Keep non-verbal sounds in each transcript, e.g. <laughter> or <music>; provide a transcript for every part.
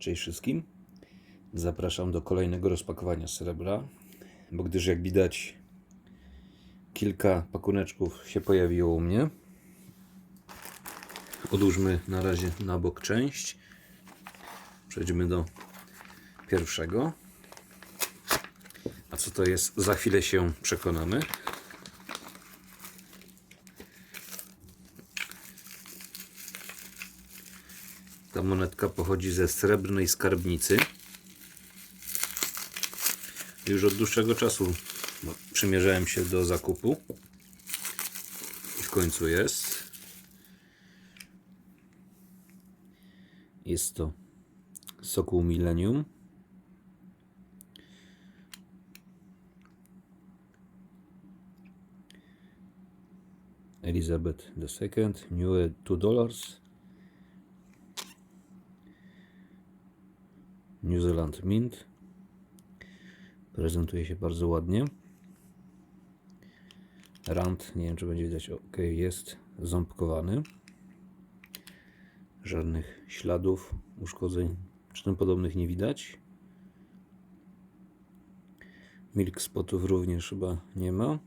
Cześć wszystkim. Zapraszam do kolejnego rozpakowania srebra, bo gdyż jak widać kilka pakuneczków się pojawiło u mnie. Odłóżmy na razie na bok część. Przejdźmy do pierwszego. A co to jest? Za chwilę się przekonamy. Ta monetka pochodzi ze srebrnej skarbnicy. Już od dłuższego czasu przymierzałem się do zakupu. I w końcu jest. Jest to Sokół Millennium. Elizabeth II, New 2 dollars. New Zealand Mint. Prezentuje się bardzo ładnie. Rand, nie wiem czy będzie widać, ok, jest ząbkowany. Żadnych śladów, uszkodzeń czy tym podobnych nie widać. Milk spotów również chyba nie ma.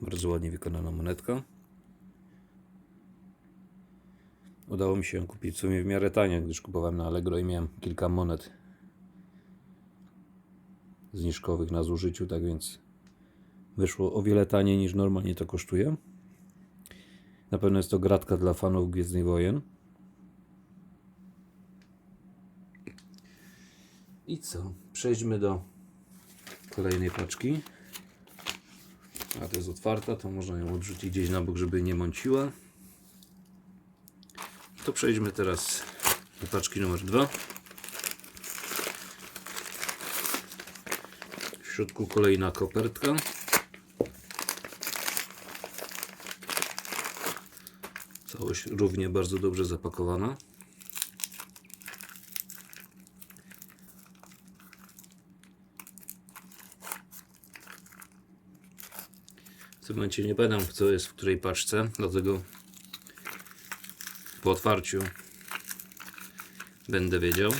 Bardzo ładnie wykonana monetka. Udało mi się ją kupić w sumie w miarę tanio, gdyż kupowałem na Allegro i miałem kilka monet zniżkowych na zużyciu, tak więc wyszło o wiele taniej niż normalnie to kosztuje. Na pewno jest to gratka dla fanów Gwiezdnych Wojen. I co? Przejdźmy do kolejnej paczki. A to jest otwarta, to można ją odrzucić gdzieś na bok, żeby nie mąciła. To przejdźmy teraz do paczki numer 2. W środku kolejna kopertka. Całość równie bardzo dobrze zapakowana. W tym momencie nie pamiętam co jest w której paczce, dlatego po otwarciu będę wiedział.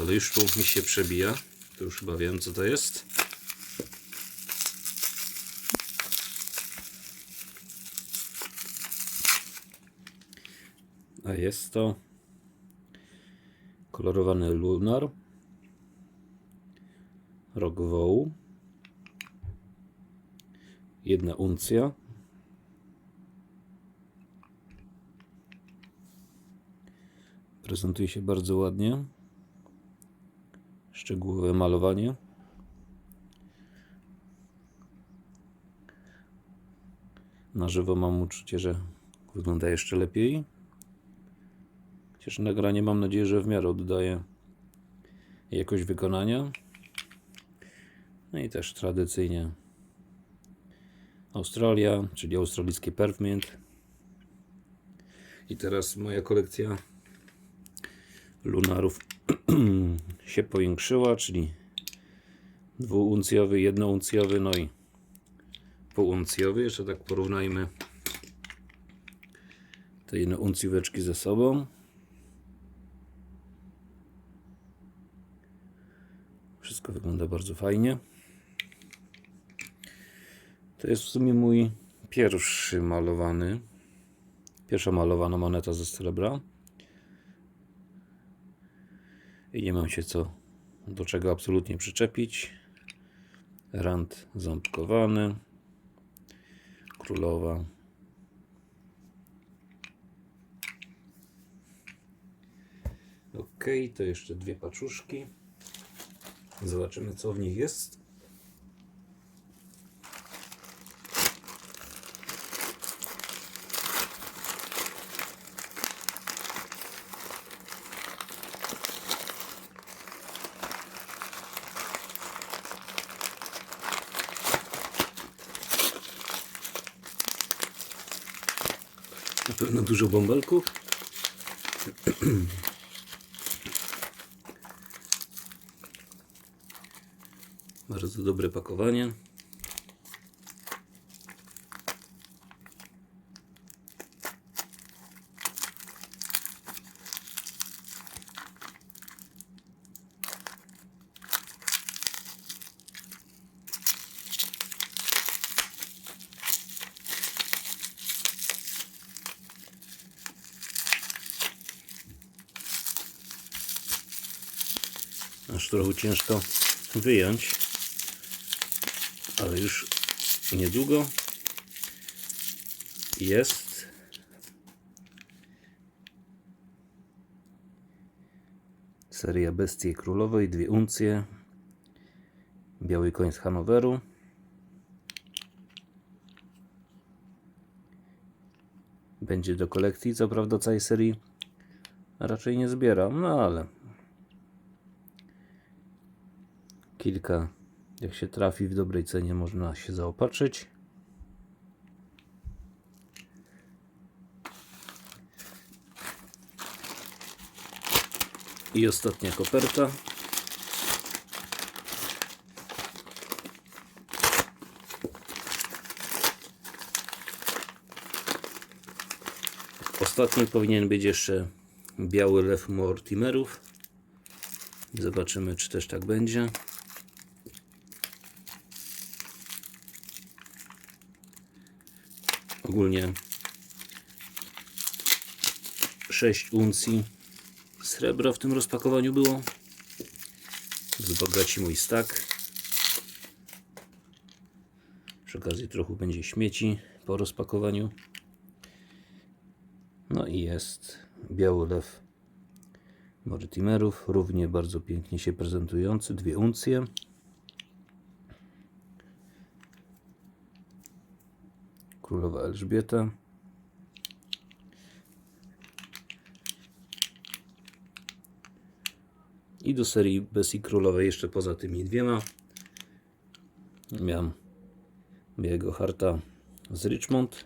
Ale już tu mi się przebija. To już chyba wiem co to jest. A jest to kolorowany lunar. Rok wołu. Jedna uncja. Prezentuje się bardzo ładnie. Szczegółowe malowanie. Na żywo mam uczucie, że wygląda jeszcze lepiej. Chociaż nagranie mam nadzieję, że w miarę oddaje jakość wykonania. No i też tradycyjnie Australia, czyli australijski Perfmint. I teraz moja kolekcja lunarów <clears throat> się powiększyła, czyli dwuuncjowy, jednouncjowy, no i półuncjowy. Jeszcze tak porównajmy te jednouncjóweczki ze sobą. Wszystko wygląda bardzo fajnie. To jest w sumie mój pierwszy malowany, pierwsza malowana moneta ze srebra. I nie mam się co do czego absolutnie przyczepić. Rand ząbkowany. Królowa. Ok, to jeszcze dwie paczuszki. Zobaczymy co w nich jest. Pewno dużo bąbelków. <clears throat> Bardzo dobre pakowanie. Trochę ciężko wyjąć, ale już niedługo jest seria Bestii Królowej, dwie uncje, biały koń z Hanoweru. Będzie do kolekcji, co prawda całej serii raczej nie zbieram, no ale kilka, jak się trafi w dobrej cenie, można się zaopatrzyć. I ostatnia koperta. Ostatni powinien być jeszcze biały lew Mortimerów. Zobaczymy, czy też tak będzie. Ogólnie 6 uncji srebra w tym rozpakowaniu było. Wzbogaci mój stak. Przy okazji trochę będzie śmieci po rozpakowaniu. No i jest biały lew Mortimerów, równie bardzo pięknie się prezentujący, dwie uncje. Królowa Elżbieta. I do serii Bessie Królowej jeszcze poza tymi dwiema miałem białego harta z Richmond.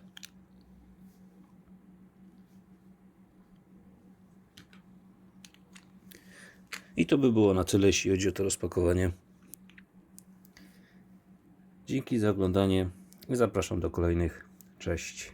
I to by było na tyle, jeśli chodzi o to rozpakowanie. Dzięki za oglądanie i zapraszam do kolejnych. Cześć.